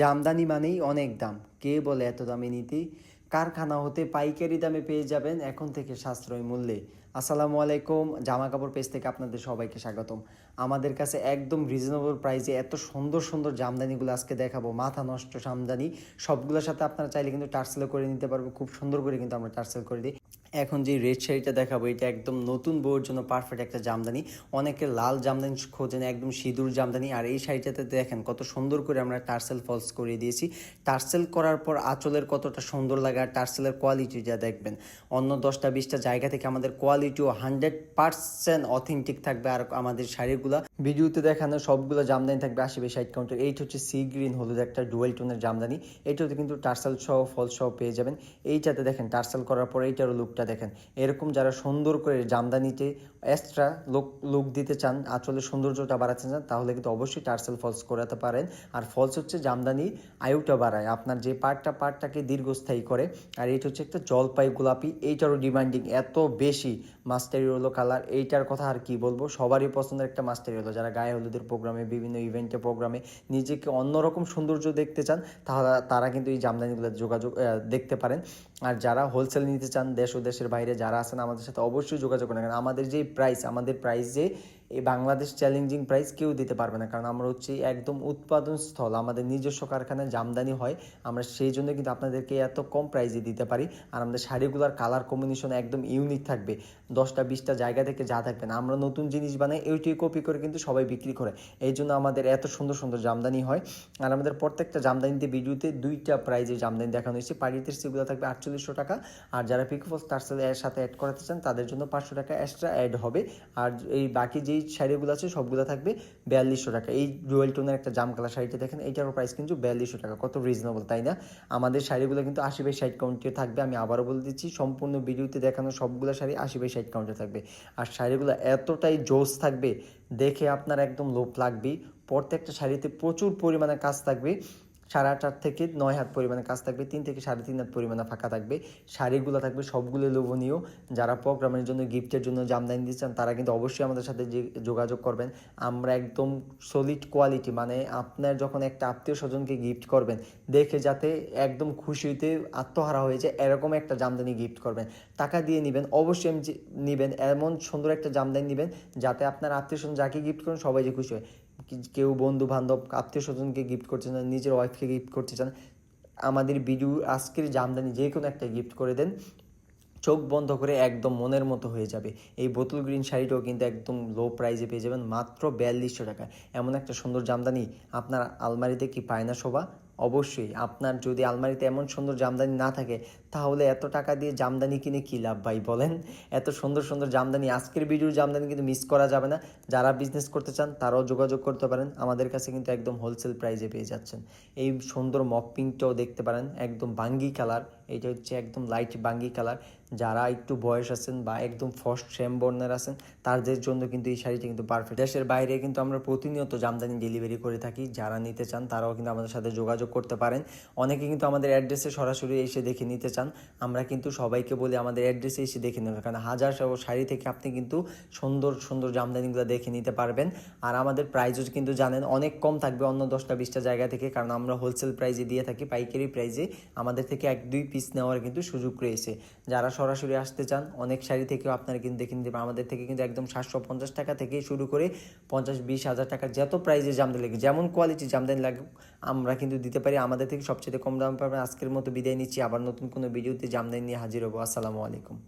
জামদানি মানেই অনেক দাম। কে বলে এত দামে নিতে? কারখানা হতে পাইকারি দামে পেয়ে যাবেন এখন থেকে সাশ্রয় মূল্যে। আসসালামু আলাইকুম, জামা কাপড় পেজ থেকে আপনাদের সবাইকে স্বাগতম। আমাদের কাছে একদম রিজনেবল প্রাইসে এত সুন্দর সুন্দর জামদানিগুলো আজকে দেখাবো। মাথা নষ্ট জামদানি, সবগুলোর সাথে আপনারা চাইলে কিন্তু টার্সেলও করে নিতে পারব। খুব সুন্দর করে কিন্তু আমরা টার্সেল করে দিই। এখন যে রেড শাড়িটা দেখাবো, এটা একদম নতুন বউয়ের জন্য পারফেক্ট একটা জামদানি। অনেকে লাল জামদানি খোঁজেন, একদম সিঁদুর জামদানি। আর এই শাড়িটাতে দেখেন কত সুন্দর করে আমরা টার্সেল ফলস করে দিয়েছি। টার্সেল করার পর আঁচলের কতটা সুন্দর লাগে আর টার্সেলের কোয়ালিটিটা দেখবেন। অন্য দশটা, বিশটা জায়গা থেকে আমাদের কোয়ালিটিও হান্ড্রেড পার্সেন্ট অথেন্টিক থাকবে আর আমাদের শাড়িগুলো। ভিডিওতে দেখানো সবগুলো জামদানি থাকবে আশি ষাট কাউন্টার এইটা হচ্ছে সি গ্রিন হলুদ একটা ডুয়েল টোনের জামদানি। এইটাতে কিন্তু টার্সেল সহ ফল সহ পেয়ে যাবেন। এইটাতে দেখেন টার্সেল করার পর এইটারও লুকটা দেখেন। এরকম যারা সুন্দর করে জামদানিতে এক্সট্রা লুক লুক দিতে চান, আসলে সৌন্দর্যটা বাড়াতে চান, তাহলে কিন্তু অবশ্যই টার্সেল ফলস করাতে পারেন। আর ফলস হচ্ছে জামদানি আয়ুটা বাড়ায়। আপনার যে পার্টটা পার্টটাকে দীর্ঘস্থায়ী করে, আর এইটা হচ্ছে একটা জলপাই গোলাপি। এইটারও ডিমান্ডিং এত বেশি। মাস্টার ইয়েলো কালার এইটার কথা আর কি বলব? সবারই পছন্দের একটা মাস্টার ইয়েলো যারা গায়ে হলুদের প্রোগ্রামে, বিভিন্ন ইভেন্টে, প্রোগ্রামে নিজেকে অন্যরকম সৌন্দর্য দেখতে চান, তাহলে তারা কিন্তু এই জামদানিগুলো যোগাযোগ দেখতে পারেন। আর যারা হোলসেল নিতে চান, দেশ ও দেশের বাইরে যারা আছেন, আমাদের সাথে অবশ্যই যোগাযোগ করেন। আমাদের যে প্রাইস আমাদের প্রাইস যে এই বাংলাদেশ চ্যালেঞ্জিং প্রাইস কেউ দিতে পারবে না। কারণ আমরা হচ্ছে একদম উৎপাদন স্থল, আমাদের নিজস্ব কারখানায় জামদানি হয়। আমরা সেই জন্য কিন্তু আপনাদেরকে এত কম প্রাইসে দিতে পারি। আর আমাদের শাড়িগুলোর কালার কম্বিনেশন একদম ইউনিক থাকবে। দশটা, বিশটা জায়গা থেকে যা থাকবে না। আমরা নতুন জিনিস বানাই এইটাই কপি করে কিন্তু সবাই বিক্রি করে। এই জন্য আমাদের এত সুন্দর সুন্দর জামদানি হয়। আর আমাদের প্রত্যেকটা জামদানিতে ভিডিওতে দুইটা প্রাইজে জামদানি দেখানো হয়েছে। পাড়িতে সেগুলো থাকবে আটচল্লিশশো টাকা। আর যারা পিকফলস টার্সেল এর সাথে অ্যাড করাতে চান, তাদের জন্য পাঁচশো টাকা এক্সট্রা অ্যাড হবে। আর এই বাকি যেই শাড়িগুলো আছে সবগুলো থাকবে বিয়াল্লিশশো টাকা। এই রুয়েল টোনের একটা জাম কালার শাড়িটা দেখেন, এইটারও প্রাইস কিন্তু বিয়াল্লিশশো টাকা। কত রিজনেবল তাই না? আমাদের শাড়িগুলো কিন্তু আশি বাই ষাট কাউন্টে থাকবে, আমি আবারও বলে দিচ্ছি, সম্পূর্ণ ভিডিওতে দেখানো সবগুলো শাড়ি আশি বাই ষাট কাউন্টে থাকবে। আর শাড়িগুলো এতটাই জোস থাকবে, দেখে আপনার একদম লোভ লাগবেই। প্রত্যেকটা শাড়িতে প্রচুর পরিমাণে কাজ থাকবে। সাড়ে আট হাত থেকে নয় হাত পরিমাণে কাজ থাকবে, তিন থেকে সাড়ে তিন হাত পরিমাণে ফাঁকা থাকবে। শাড়িগুলো থাকবে সবগুলো লোভনীয়। যারা প্রোগ্রামের জন্য, গিফটের জন্য জামদানি দিচ্ছেন তারা কিন্তু অবশ্যই আমাদের সাথে যে- যোগাযোগ করবেন। আমরা একদম সলিড কোয়ালিটি মানে আপনার যখন একটা আত্মীয় স্বজনকে গিফট করবেন, দেখে যাতে একদম খুশি হইতে আত্মহারা হয়ে যায় এরকম একটা জামদানি গিফট করবেন। টাকা দিয়ে নেবেন, অবশ্যই নেবেন। এমন সুন্দর একটা জামদানি নেবেন, যাতে আপনার আত্মীয় স্বজন যাকে গিফট করেন সবাই যে খুশি হয়। কেউ বন্ধু বান্ধব, আত্মীয় স্বজনকে গিফট করতে চান নিজের ওয়াইফকে গিফট করতে চান আমাদের ভিডিও আজকের জামদানি যে কোনো একটা গিফট করে দেন, চোখ বন্ধ করে একদম মনের মতো হয়ে যাবে। এই বোতল গ্রিন শাড়িটাও কিন্তু একদম লো প্রাইসে পেয়ে যাবেন, মাত্র বিয়াল্লিশশো টাকা। এমন একটা সুন্দর জামদানি আপনার আলমারিতে কি পায় না শোভা? অবশ্যই, আপনার যদি আলমারিতে এমন সুন্দর জামদানি না থাকে, তাহলে এত টাকা দিয়ে জামদানি কিনে কী লাভ ভাই বলেন? এত সুন্দর সুন্দর জামদানি, আজকের ভিডিওর জামদানি কিন্তু মিস করা যাবে না। যারা বিজনেস করতে চান, তারাও যোগাযোগ করতে পারেন। আমাদের কাছে কিন্তু একদম হোলসেল প্রাইজে পেয়ে যাচ্ছেন। এই সুন্দর মপ পিঙ্কটাও দেখতে পারেন, একদম বাঙ্গি কালার এটা হচ্ছে একদম লাইট বাঙ্গি কালার যারা একটু বয়স আছেন বা একদম ফার্স্ট শ্যাম বর্ণের আছেন, তাদের জন্য কিন্তু এই শাড়িটা কিন্তু পারফেক্ট দেশের বাইরে কিন্তু আমরা প্রতিনিয়ত জামদানি ডেলিভারি করে থাকি, যারা নিতে চান তারাও কিন্তু আমাদের সাথে যোগাযোগ করতে পারেন। অনেকে কিন্তু আমাদের অ্যাড্রেসে সরাসরি এসে দেখে নিতে চান, আমরা কিন্তু সবাইকে বলি আমাদের অ্যাড্রেসে এসে দেখে নেবে কারণ হাজার শাড়ি থেকে আপনি কিন্তু সুন্দর সুন্দর জামদানিগুলো দেখে নিতে পারবেন। আর আমাদের প্রাইজও কিন্তু জানেন, অনেক কম থাকবে অন্য দশটা, বিশটা জায়গা থেকে, কারণ আমরা হোলসেল প্রাইসে দিয়ে থাকি, পাইকারি প্রাইজে আমাদের থেকে এক, দুই পিস নেওয়ার কিন্তু সুযোগ রয়েছে। যারা সরাসরি আসতে চান, অনেক শাড়ি থেকেও আপনারা কিন্তু দেখে নিতে আমাদের থেকে কিন্তু একদম সাতশো পঞ্চাশ টাকা থেকে শুরু করে পঞ্চাশ বিশ হাজার টাকার যত প্রাইজে জামদানি লাগে, যেমন কোয়ালিটি জামদানি লাগে আমরা কিন্তু দিতে পারি। আমাদের থেকে সবচেয়ে কম দাম পাবেন। আজকের মতো বিদায় নিচ্ছি। আবার নতুন কোনো ভিডিওতে জামদানি নিয়ে হাজির হব। আসসালামু আলাইকুম।